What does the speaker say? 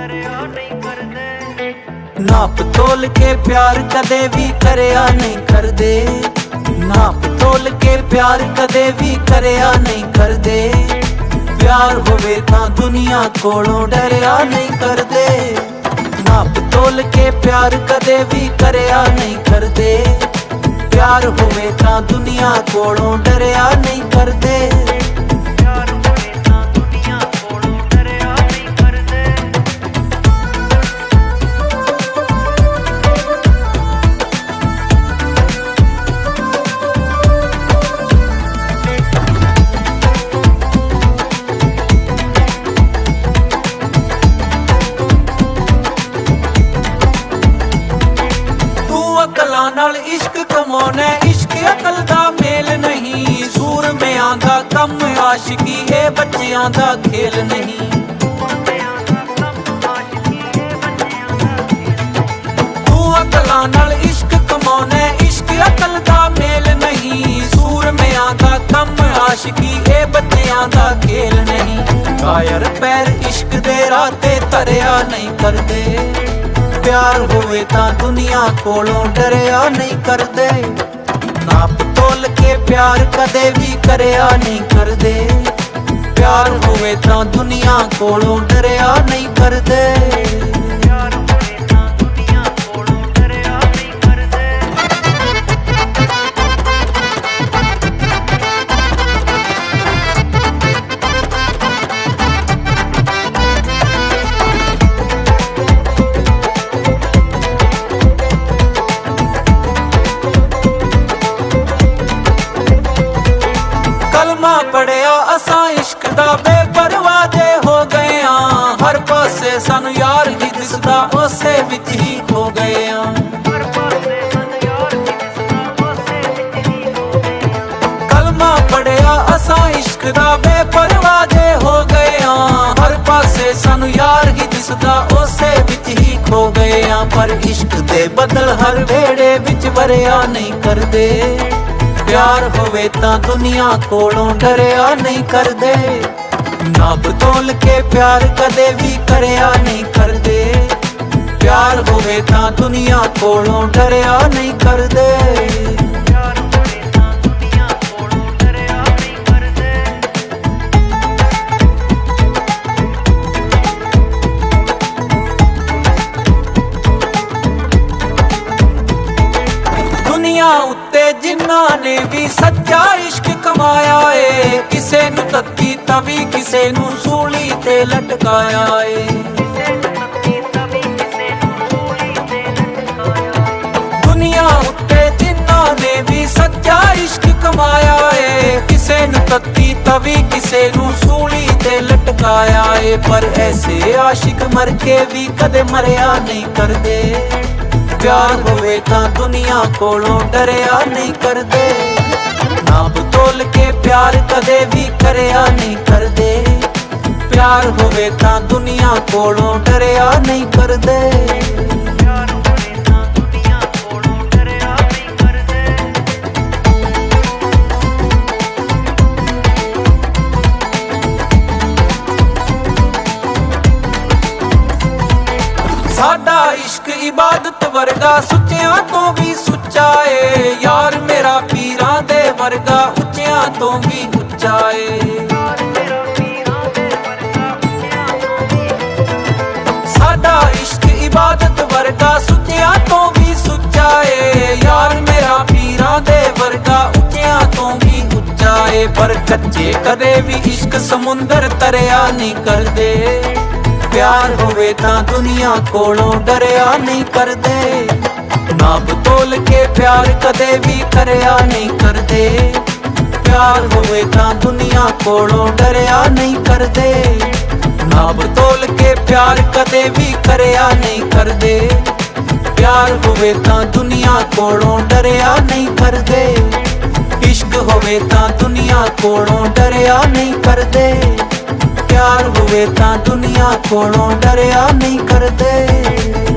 ਡਰਿਆ ਨਹੀਂ ਕਰਦੇ। ਨਾਪ ਤੋਲ ਕੇ ਪਿਆਰ ਕਦੇ ਵੀ ਕਰਿਆ ਨਹੀਂ ਕਰਦੇ। ਨਾਪ ਤੋਲ ਕੇ ਪਿਆਰ ਕਦੇ ਵੀ ਕਰਿਆ ਨਹੀਂ ਕਰਦੇ। ਪਿਆਰ ਹੋਵੇ ਤਾਂ ਦੁਨੀਆ ਕੋਲੋਂ ਡਰਿਆ ਨਹੀਂ ਕਰਦੇ। ਨਾਪ ਤੋਲ ਕੇ ਪਿਆਰ ਕਦੇ ਵੀ ਕਰਿਆ ਨਹੀਂ ਕਰਦੇ। ਪਿਆਰ ਹੋਵੇ ਤਾਂ ਦੁਨੀਆ ਕੋਲੋਂ ਡਰਿਆ ਨਹੀਂ ਕਰਦੇ। ਕੰਮ ਆਸ਼ਿਕੀ ਇਹ ਬੱਚਿਆਂ ਦਾ ਖੇਲ ਨਹੀਂ। ਕੰਮ ਆਸ਼ਕੀ ਤੂੰ ਅਕਲਾਂ ਨਾਲ ਇਸ਼ਕ ਕਮਾਉਣਾ ਹੈ, ਇਸ਼ਕ ਅਕਲ ਦਾ ਮੇਲ ਨਹੀਂ। ਸੂਰਮਿਆਂ ਦਾ ਕੰਮ ਆਸ਼ਿਕੀ ਇਹ ਬੱਚਿਆਂ ਦਾ ਖੇਲ ਨਹੀਂ। ਕਾਇਰ ਪੈਰ ਇਸ਼ਕ ਦੇ ਰਾਹ ਤੇ ਧਰਿਆ ਨਹੀਂ ਕਰਦੇ। ਪਿਆਰ ਹੋਵੇ ਤਾਂ ਦੁਨੀਆ ਕੋਲੋਂ ਡਰਿਆ ਨਹੀਂ ਕਰਦੇ। ਨਾਪ ਤੋਲ ਕੇ ਪਿਆਰ ਕਦੇ ਵੀ ਕਰਿਆ ਨਹੀਂ ਕਰਦੇ। ਪਿਆਰ ਹੋਵੇ ਤਾਂ ਦੁਨੀਆ ਕੋਲੋਂ ਡਰਿਆ ਨਹੀਂ ਕਰਦੇ। ਇਸ਼ਕ ਦਾ ਬੇਪਰਵਾਹ ਜੇ ਹੋ ਗਏ ਆ। ਹਰ ਪਾਸੇ ਸਾਨੂੰ ਯਾਰ ਹੀ ਦਿਸਦਾ ਉਸੇ ਵਿੱਚ ਹੀ ਖੋ ਗਏ ਆ। ਹਰ ਪਾਸੇ ਮਨ ਯਾਰ ਦੀ ਦਿਸਦਾ ਉਸੇ ਵਿੱਚ ਹੀ ਹੋ ਗਏ ਕਲਮਾ ਪੜਿਆ ਅਸਾਂ ਇਸ਼ਕ ਦਾ ਬੇਪਰਵਾਹ ਜੇ ਹੋ ਗਏ ਆ। ਹਰ ਪਾਸੇ ਸਾਨੂੰ ਯਾਰ ਹੀ ਦਿਸਦਾ ਉਸੇ ਵਿੱਚ ਹੀ ਖੋ ਗਏ ਆ। ਪਰ ਇਸ਼ਕ ਦੇ ਬਦਲ ਹਰ ਵੇੜੇ ਵਿੱਚ ਵਰਿਆ ਨਹੀਂ ਕਰਦੇ। ਪਿਆਰ ਹੋਵੇ ਤਾਂ ਦੁਨੀਆ ਕੋਲੋਂ ਡਰਿਆ ਨਹੀਂ ਕਰਦੇ। ਨਬ ਤੋਲ ਕੇ ਪਿਆਰ ਕਦੇ ਵੀ ਕਰਿਆ ਨਹੀਂ ਕਰਦੇ। ਪਿਆਰ ਹੋਵੇ ਤਾਂ ਦੁਨੀਆ ਕੋਲੋਂ ਡਰਿਆ ਨਹੀਂ ਕਰਦੇ। ਦੁਨੀਆ ਉੱਤੇ ਜਿਨ੍ਹਾਂ ਨੇ ਵੀ ਸੱਚਾ ਇਸ਼ਕ ਕਮਾਇਆ ਏ, ਕਿਸੇ ਨੂੰ ਤੱਕੀ ਤਵੀ ਕਿਸੇ ਨੂੰ ਸੂਲੀ ਤੇ ਲਟਕਾਇਆ ਏ। ਦੁਨੀਆ ਉੱਤੇ ਜਿਨ੍ਹਾਂ ਨੇ ਵੀ ਸੱਚਾ ਇਸ਼ਕ ਕਮਾਇਆ ਏ, ਕਿਸੇ ਨੂੰ ਤੱਕੀ ਤਵੀ ਕਿਸੇ ਨੂੰ ਸੂਲੀ ਤੇ ਲਟਕਾਇਆ ਏ। ਪਰ ਐਸੇ ਆਸ਼ਿਕ ਮਰ ਕੇ ਵੀ ਕਦੇ ਮਰਿਆ ਨਹੀਂ ਕਰਦੇ। ਪਿਆਰ ਹੋਵੇ ਤਾਂ ਦੁਨੀਆ ਕੋਲੋਂ ਡਰਿਆ ਨਹੀਂ ਕਰਦੇ। ਨਾਪ ਤੋਲ ਕੇ ਪਿਆਰ ਕਦੇ ਵੀ ਕਰਿਆ ਨਹੀਂ ਕਰਦੇ। ਪਿਆਰ ਹੋਵੇ ਤਾਂ ਦੁਨੀਆ ਕੋਲੋਂ ਡਰਿਆ ਨਹੀਂ ਕਰਦੇ। ਸਾਡਾ ਇਸ਼ਕ ਇਬਾਦਤ ਵਰਗਾ ਸੁੱਚਿਆਂ ਤੋਂ ਵੀ ਸੁੱਚਾ ਏ। ਯਾਰ ਮੇਰਾ ਪੀਰਾਂ ਦੇ ਵਰਗਾ ਉੱਚਿਆਂ ਤੋਂ ਵੀ ਉੱਚਾ ਏ। ਸਾਡਾ ਇਸ਼ਕ ਇਬਾਦਤ ਵਰਗਾ ਸੁੱਚਿਆਂ ਤੋਂ ਵੀ ਸੁੱਚਾ ਏ। ਯਾਰ ਮੇਰਾ ਪੀਰਾਂ ਦੇ ਵਰਗਾ ਉੱਚਿਆਂ ਤੋਂ ਵੀ ਉੱਚਾ ਏ। ਪਰ ਕੱਚੇ ਕਦੇ ਵੀ ਇਸ਼ਕ ਸਮੁੰਦਰ ਤਰਿਆ ਨਹੀਂ ਕਰਦੇ। ਪਿਆਰ ਹੋਵੇ ਤਾਂ ਦੁਨੀਆ ਕੋਲੋਂ ਡਰਿਆ ਨਹੀਂ ਕਰਦੇ। ਨਾਪ ਤੋਲ ਕੇ ਪਿਆਰ ਕਦੇ ਵੀ ਕਰਿਆ ਨਹੀਂ ਕਰਦੇ। ਪਿਆਰ ਹੋਵੇ ਤਾਂ ਦੁਨੀਆ ਕੋਲੋਂ ਡਰਿਆ ਨਹੀਂ ਕਰਦੇ। ਨਾਪ ਤੋਲ ਕੇ ਪਿਆਰ ਕਦੇ ਵੀ ਕਰਿਆ ਨਹੀਂ ਕਰਦੇ। ਪਿਆਰ ਹੋਵੇ ਤਾਂ ਦੁਨੀਆ ਕੋਲੋਂ ਡਰਿਆ ਨਹੀਂ ਕਰਦੇ। ਇਸ਼ਕ ਹੋਵੇ ਤਾਂ ਦੁਨੀਆ ਕੋਲੋਂ ਡਰਿਆ ਨਹੀਂ ਕਰਦੇ। ਹੋਵੇ ਤਾਂ ਦੁਨੀਆ ਕੋਲੋਂ ਡਰਿਆ ਨਹੀਂ ਕਰਦੇ।